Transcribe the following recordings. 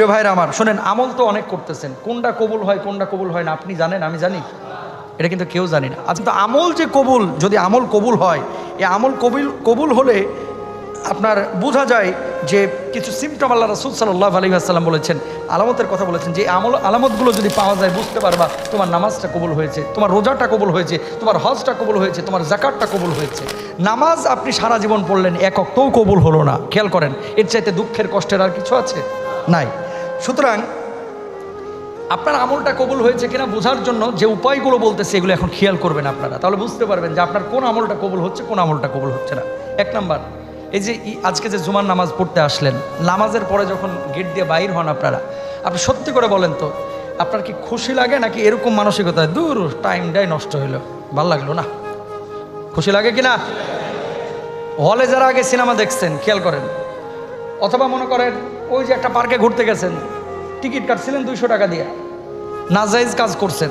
প্রিয় ভাইরা আমার, শোনেন, আমল তো অনেক করতেছেন। কোনটা কবুল হয়, কোনটা কবুল হয় না, আপনি জানেন, আমি জানি। এটা কিন্তু কেউ জানি না। আচ্ছা তো আমল যে কবুল, যদি আমল কবুল হয়, এই আমল কবুল কবুল হলে আপনার বোঝা যায় যে কিছু সিমটম আল্লাহ রসুল সাল্লাহ আলী আসসালাম বলেছেন। আলামতের কথা বলেছেন যে আমল, আলামতগুলো যদি পাওয়া যায়, বুঝতে পারবা, তোমার নামাজটা কবুল হয়েছে, তোমার রোজাটা কবুল হয়েছে, তোমার হজটা কবুল হয়েছে, তোমার জাকাতটা কবুল হয়েছে। নামাজ আপনি সারা জীবন পড়লেন, এক অক্টও কবুল হলো না। খেয়াল করেন, এর চাইতে দুঃখের কষ্টের আর কিছু আছে? নাই। সুতরাং আপনার আমলটা কবুল হয়েছে কিনা বোঝার জন্য যে উপায়গুলো বলতেছে, এগুলো এখন খেয়াল করবেন আপনারা। তাহলে বুঝতে পারবেন যে আপনার কোন আমলটা কবুল হচ্ছে, কোন আমলটা কবুল হচ্ছে না। এক নাম্বার, এই যে আজকে যে জুমার নামাজ পড়তে আসলেন, নামাজের পরে যখন গেট দিয়ে বাইর হন আপনারা, আপনি সত্যি করে বলেন তো, আপনার কি খুশি লাগে নাকি এরকম মানসিকতায় দূর টাইমটাই নষ্ট হইল। ভালো লাগল না? খুশি লাগে কি না হলে যারা আগে সিনেমা দেখছেন, খেয়াল করেন। অথবা মনে করেন, ওই যে একটা পার্কে ঘুরতে গেছেন টিকিট কাটছিলেন দুইশো টাকা দিয়ে। নাজাইজ কাজ করছেন।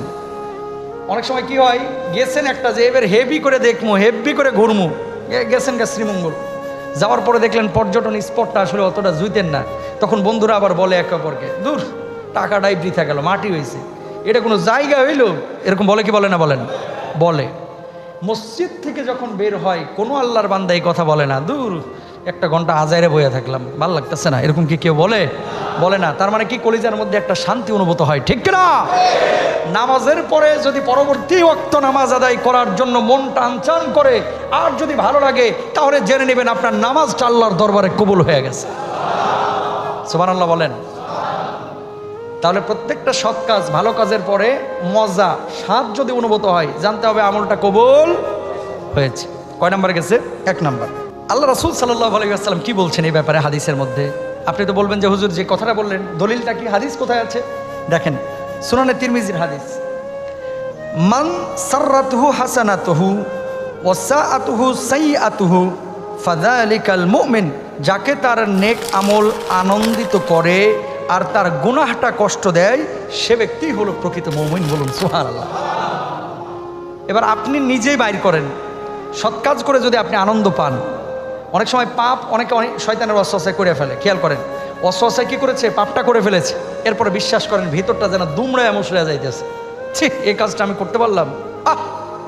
অনেক সময় কি হয়, গেছেন একটা যে এবার হেভি করে দেখমু হেভি করে ঘুরমু। গেছেন গা শ্রীমঙ্গল। যাওয়ার পরে দেখলেন পর্যটন স্পটটা আসলে অতটা জুইতেন না। তখন বন্ধুরা আবার বলে একে অপরকে, দূর, টাকাটাই বৃথা গেল, মাটি হয়েছে। এটা কোনো জায়গা হইল? এরকম বলে কি বলে না বলেন? বলে। মসজিদ থেকে যখন বের হয়, কোনো আল্লাহর বান্দা এই কথা বলে না, দূর একটা ঘণ্টা আজাইরে বইয়া থাকলাম। ভালো লাগতেছে না? এরকম কি কেউ বলে? বলে না। তার মানে কি কলিজার মধ্যে একটা শান্তি অনুভূত হয়, ঠিক না নামাজের পরে যদি পরবর্তী ওয়াক্ত নামাজ আদায় করার জন্য মন টানচান করে, আর যদি ভালো লাগে, তাহলে জেনে নেবেন আপনার নামাজটা আল্লাহর দরবারে কবুল হয়ে গেছে। সুবান আল্লাহ বলেন। তাহলে প্রত্যেকটা সৎ কাজ ভালো কাজের পরে মজা, স্বাদ যদি অনুভূত হয়, জানতে হবে আমলটা কবুল হয়েছে। কয় নাম্বার গেছে? এক নাম্বার। আল্লাহ রাসুল আলাইসাল্লাম কি বলছেন এই ব্যাপারে হাদিসের মধ্যে? আপনি তো বলবেন যে, হুজুর, যে কথাটা বললেন, দলিলটা কি? হাদিস কোথায় আছে? দেখেন, সুনানে তিরমিজির হাদিস। মান সার্রাতুহু হাসানাতুহু ওয়াসাআতুহু সাইয়াতুহু ফাযালিকাল মুমিন। যাকে তার নেক আমল আনন্দিত করে আর তার গুনাহটা কষ্ট দেয়, সে ব্যক্তি হলো প্রকৃত মুমিন বলুন, সুবহানাল্লাহ। এবার আপনি নিজেই বাইর করেন। সৎ কাজ করে যদি আপনি আনন্দ পান অনেক সময় পাপ অনেকে অনেক শয়তানের অস্বসায় করে ফেলে, খেয়াল করেন। অস্বসায় কি করেছে? পাপটা করে ফেলেছে। এরপরে বিশ্বাস করেন, ভিতরটা যেন দুমড়ায় মুসড়ে যাইতেছে। ঠিক এই কাজটা আমি করতে পারলাম। আহ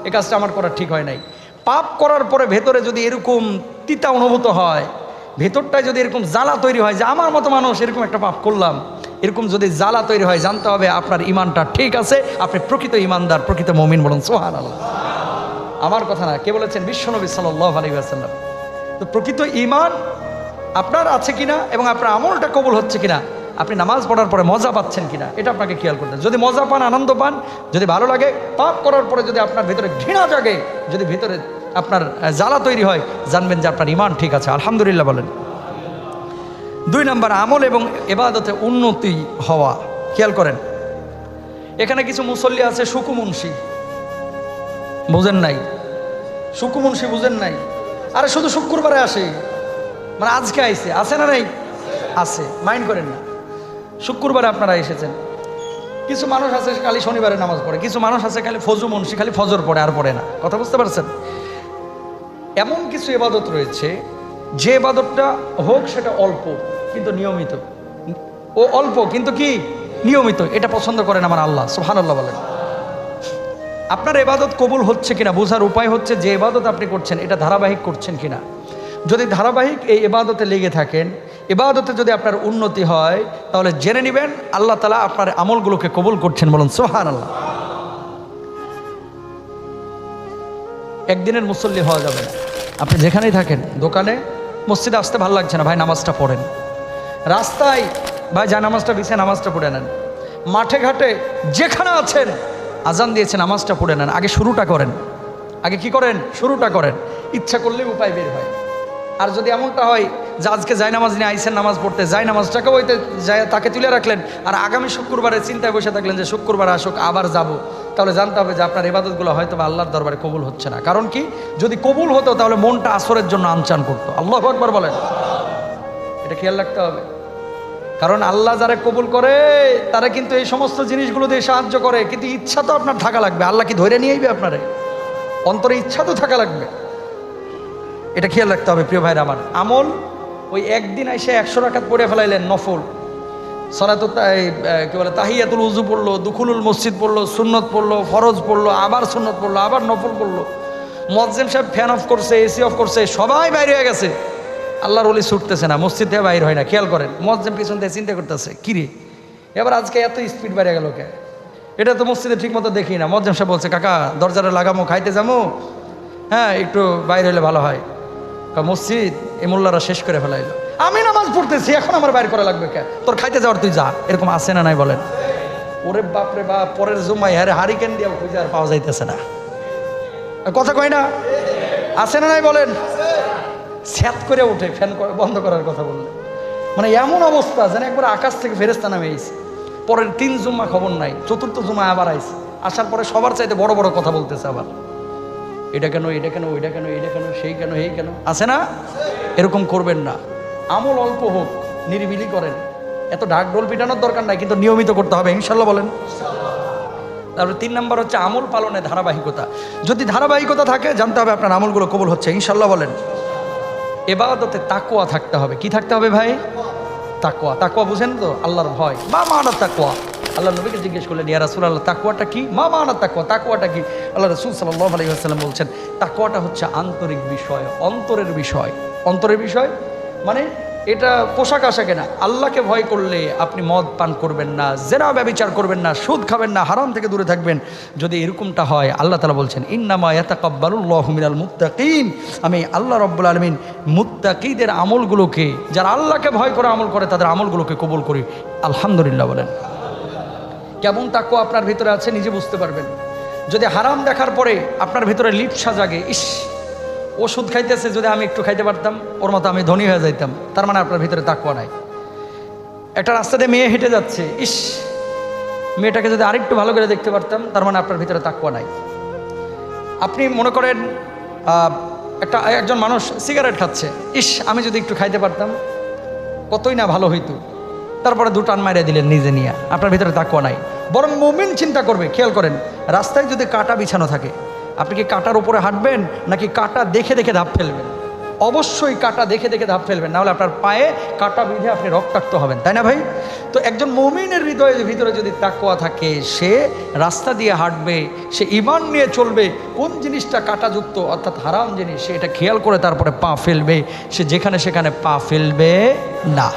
এ কাজটা আমার করা ঠিক হয় নাই। পাপ করার পরে ভেতরে যদি এরকম তিতা অনুভূত হয়, ভেতরটায় যদি এরকম জ্বালা তৈরি হয়, যে আমার মতো মানুষ এরকম একটা পাপ করলাম, এরকম যদি জ্বালা তৈরি হয়, জানতে হবে আপনার ইমানটা ঠিক আছে, আপনি প্রকৃত ইমানদার, প্রকৃত মমিন বলুন সোহান আল্লাহ আমার কথা না, কে বলেছেন? বিশ্বনবী সাল্লাহ আলী আসাল্লাম তো প্রকৃত ইমান আপনার আছে কিনা এবং আপনার আমলটা কবুল হচ্ছে কিনা? আপনি নামাজ পড়ার পরে মজা পাচ্ছেন কিনা? এটা আপনাকে খেয়াল করতে যদি মজা পান, আনন্দ পান, যদি ভালো লাগে, পাপ করার পরে যদি আপনার ভিতরে ঘৃণা জাগে, যদি ভিতরে আপনার জ্বালা তৈরি হয়, জানবেন যে আপনার ইমান ঠিক আছে। আলহামদুলিল্লাহ বলেন। দুই নম্বর, আমল এবং এবাদতে উন্নতি হওয়া। খেয়াল করেন। এখানে কিছু মুসল্লি আছে, সুকুমুন্সি। বুঝেন নাই? সুকুমুন্সি বুঝেন নাই? আরে শুধু শুক্রবারে আসে। মানে আজকে আইসে আছে না নাই? আছে। মাইন্ড করেন না। শুক্রবারে আপনারা এসেছেন। কিছু মানুষ আছে, খালি শনিবারে নামাজ পড়ে। কিছু মানুষ আছে, খালি ফজু মুন্সি, খালি ফজর পড়ে আর পড়ে না। কথা বুঝতে পারছেন? এমন কিছু এবাদত রয়েছে, যে এবাদতটা হোক সেটা অল্প, কিন্তু নিয়মিত। ও অল্প, কিন্তু কি? নিয়মিত। এটা পছন্দ করেন আমার আল্লাহ সোহান আল্লাহ বলেন। আপনার এবাদত কবুল হচ্ছে কিনা, বোঝার উপায় হচ্ছে যে এবাদত আপনি করছেন, এটা ধারাবাহিক করছেন কিনা। যদি ধারাবাহিক এই এবাদতে লেগে থাকেন, এবাদতে যদি আপনার উন্নতি হয়, তাহলে জেনে নেবেন আল্লাহ তালা আপনার আমলগুলোকে কবুল করছেন বলুন সোহান আল্লাহ একদিনের মুসল্লি হওয়া যাবে না। আপনি যেখানেই থাকেন, দোকানে, মসজিদে আসতে ভালো লাগছে না, ভাই নামাজটা পড়েন। রাস্তায়, ভাই যা নামাজটা বিছে নামাজটা পড়ে নেন। মাঠে ঘাটে যেখানে আছেন আজান দিয়েছে নামাজটা পড়ে নেন। আগে শুরুটা করেন। আগে কি করেন? শুরুটা করেন। ইচ্ছা করলে উপায় বের হয়। আর যদি এমনটা হয় যে আজকে যাই নামাজ নিয়ে আইসেন নামাজ পড়তে, যাই নামাজটাকে ওইতে যায় তাকে তুলে রাখলেন, আর আগামী শুক্রবারে চিন্তায় বসে থাকলেন যে শুক্রবার আসুক, আবার যাব, তাহলে জানতে হবে যে আপনার ইবাদতগুলো হয়তো বা আল্লাহর দরবারে কবুল হচ্ছে না। কারণ কি? যদি কবুল হতো তাহলে মনটা আসরের জন্য আনচান করতো। আল্লাহ একবার বলেন। এটা খেয়াল রাখতে হবে। কারণ আল্লাহ যারা কবুল করে, তারা কিন্তু এই সমস্ত জিনিসগুলো দিয়ে সাহায্য করে। কিন্তু ইচ্ছা তো আপনার থাকা লাগবে। আল্লাহ কি ধরে নিয়েইবে আপনারে? অন্তরে ইচ্ছা তো থাকা লাগবে। এটা খেয়াল রাখতে হবে প্রিয় ভাইরা আমার। আমল, ওই একদিন এসে একশো রাখাত পড়ে ফেলাইলেন নফল। এই কি বলে, তাহিয়াতুল উজু পড়ল, দুখুলুল মসজিদ পড়ল, সুন্নত পড়ল, ফরজ পড়ল, আবার সুন্নত পড়ল, আবার নফল পড়ল। মজ্জেম সাহেব ফ্যান অফ করছে, এসি অফ করছে, সবাই বাইরে হয়ে গেছে। আল্লাহর ওলি ছুটতেছে না, মসজিদ থেকে বাইর হয় না, খেয়াল করেন মজ্জেম পিছন থেকে চিন্তা করতেছে কিরে এবার আজকে এত স্পিড বেড়ে গেল কে? এটা তো মসজিদে ঠিক মতো দেখি না মজ্জেম সাহেব বলছে, কাকা, দরজাটা লাগামো, খাইতে যাব হ্যাঁ একটু বাইরে হলে ভালো হয়। মসজিদ এ মোল্লারা শেষ করে ফেলাইলো। আমি নামাজ পড়তেছি, এখন আমার বাইর করা লাগবে কে? তোর খাইতে যাওয়ার তুই যা। এরকম আছে না নাই বলেন? ওরে বাপরে বাপ, পরের জুমাই আরে হারিকেন দিয়ে খুঁজে আর পাওয়া যাইতেছে না। কথা কয় না? আছে না নাই বলেন? স্যাত করে ওঠে ফ্যান বন্ধ করার কথা বললে। মানে এমন অবস্থা যেন একবার আকাশ থেকে ফেরেস্তা নামে এসে পরের তিন জুম্মা খবর নাই, চতুর্থ জুম্মা আবার আইছে। আসার পরে সবার চাইতে বড় বড় কথা বলতেছে আবার। এটা কেন এটা কেন, ওইটা কেন এটা কেন, সেই কেন, এই কেন? আছে না? এরকম করবেন না। আমল অল্প হোক, নিরিবিলি করেন। এত ঢাক ঢোল পিটানোর দরকার নাই, কিন্তু নিয়মিত করতে হবে, ইনশাল্লাহ বলেন। তারপরে তিন নম্বর হচ্ছে আমল পালনে ধারাবাহিকতা। যদি ধারাবাহিকতা থাকে, জানতে হবে আপনার আমলগুলো কবল হচ্ছে, ইনশাল্লাহ বলেন। এবাদতে তাকোয়া থাকতে হবে। কি থাকতে হবে ভাই? তাকোয়া তাকোয়া বুঝেন তো? আল্লাহর ভয়। মা মানার তাকোয়া আল্লাহ নবীকে জিজ্ঞেস করলেন, ইয়া রাসুল আল্লাহ তাকুয়াটা কি? মা মানার তাকুয়া তাকুয়াটা কি? আল্লাহ রসুল সাল্লাহ আলী আসসালাম বলছেন তাকুয়াটা হচ্ছে আন্তরিক বিষয়, অন্তরের বিষয়। অন্তরের বিষয়? মানে এটা পোশাক আশাকে না আল্লাহকে ভয় করলে আপনি মদ পান করবেন না, জেনা ব্যবচার করবেন না, সুদ খাবেন না, হারাম থেকে দূরে থাকবেন। যদি এরকমটা হয়, আল্লাহ তালা বলছেন, ইন্নামা ইয়াতাকাব্বালুল্লাহু মিনাল মুত্তাকিন। আমি আল্লাহ রব্বুল আলমিন মুত্তাকিদের আমলগুলোকে, যারা আল্লাহকে ভয় করে আমল করে, তাদের আমলগুলোকে কবুল করি। আলহামদুলিল্লাহ বলেন। কেমন তাকু আপনার ভিতরে আছে নিজে বুঝতে পারবেন। যদি হারাম দেখার পরে আপনার ভিতরে লিপসা জাগে, ইস! ওষুধ খাইতেছে যদি আমি একটু খাইতে পারতাম, ওর মতো আমি ধনী হয়ে যাইতাম। তার মানে আপনার ভিতরে তাকুয়া নাই। একটা রাস্তাতে মেয়ে হেঁটে যাচ্ছে। ইস, মেয়েটাকে যদি আরেকটু ভালো করে দেখতে পারতাম, তার মানে আপনার ভিতরে তাকুয়া নাই। আপনি মনে করেন একটা, একজন মানুষ সিগারেট খাচ্ছে। ইস, আমি যদি একটু খাইতে পারতাম, কতই না ভালো হইতো। তারপরে দু টান মারিয়ে দিলেন নিজে নিয়ে। আপনার ভিতরে তাকুয়া নাই। বরং মুমিন চিন্তা করবে, খেয়াল করেন, রাস্তায় যদি কাটা বিছানো থাকে আপনি কি কাটার উপরে হাঁটবেন নাকি কাটা দেখে দেখে ধাপ ফেলবেন? অবশ্যই কাটা দেখে দেখে ধাপ ফেলবেন, নাহলে আপনার পায়ে কাটা বিধে আপনি রক্তাক্ত হবেন, তাই না ভাই? তো একজন মমিনের হৃদয়ের ভিতরে যদি তাকুয়া থাকে, সে রাস্তা দিয়ে হাঁটবে, সে ইমান নিয়ে চলবে, কোন জিনিসটা কাটাযুক্ত অর্থাৎ হারাম জিনিস, সে এটা খেয়াল করে তারপরে পা ফেলবে, সে যেখানে সেখানে পা ফেলবে না।